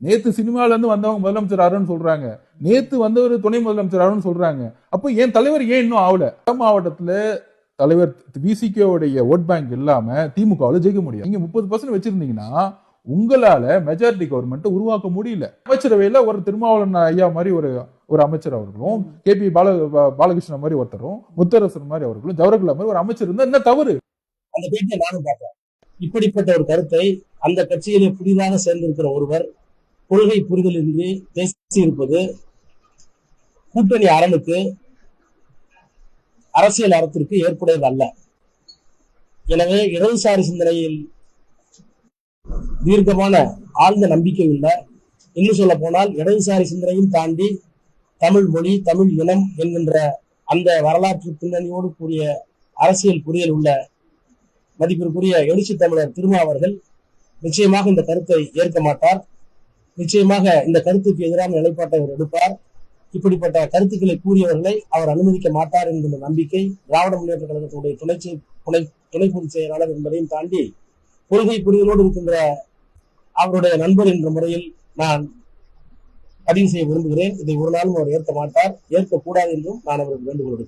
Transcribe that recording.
நேத்து சினிமால இருந்து வந்தவங்க முதலமைச்சர் ஆறுன்னு சொல்றாங்க. நேத்து வந்தவர் துணை முதலமைச்சர் ஆறுன்னு சொல்றாங்க. அப்போ என் தலைவர் ஏன் இன்னும் ஆகல? வட மாவட்டத்துல தலைவர் பிசிகேவுடைய உடைய ஓட் பேங்க் இல்லாம திமுகவில் ஜெயிக்க முடியும் நீங்க முப்பது பர்சன்ட் வச்சிருந்தீங்கன்னா உங்களால மெஜாரிட்டி கவர்மெண்ட் உருவாக்க முடியல. அமைச்சரவையில ஒரு திருமாவளவன் ஐயா மாதிரி ஒரு ஒரு அமைச்சர் அவர்களும் கே பி பால பா- பாலகிருஷ்ணன் மாதிரி ஒருத்தரும் முத்தரசன் மாதிரி அவர்களும் ஜவஹர்லால் மாதிரி ஒரு அமைச்சர் இருந்தா என்ன தவறு? அந்த பேட்டியை நானும் பார்க்கிறேன் இப்படிப்பட்ட ஒரு கருத்தை அந்த கட்சியிலே புதிதாக சேர்ந்திருக்கிற ஒருவர் கொள்கை புரிதலின்றி பேசியிருப்பது கூட்டணி அரணுக்கு அரசியல் அறத்திற்கு ஏற்புடையது அல்ல எனவே இடதுசாரி சிந்தனையில் தீர்க்கமான ஆழ்ந்த நம்பிக்கை உள்ள இன்னும் சொல்ல போனால் இடதுசாரி சிந்தனையும் தாண்டி தமிழ் மொழி தமிழ் இனம் என்கின்ற அந்த வரலாற்று பின்னணியோடு கூடிய அரசியல் புரியல் உள்ள மதிப்பிற்குரிய எழுச்சி தமிழர் திருமா அவர்கள் நிச்சயமாக இந்த கருத்தை ஏற்க மாட்டார். நிச்சயமாக இந்த கருத்துக்கு எதிரான நிலைப்பாட்டை அவர் எடுப்பார். இப்படிப்பட்ட கருத்துக்களை கூறியவர்களை அவர் அனுமதிக்க மாட்டார் என்கின்ற நம்பிக்கை திராவிட முன்னேற்ற கழகத்தினுடைய துணை துணை துணை பொதுச் செயலாளர் என்பதையும் தாண்டி கொள்கை புரிதலோடு இருக்கின்ற அவருடைய நண்பர் என்ற முறையில் நான் பதிவு செய்ய விரும்புகிறேன். இதை ஒரு நாளும் அவர் ஏற்க மாட்டார். ஏற்கக்கூடாது என்றும் நான் அவருக்கு வேண்டுகோள்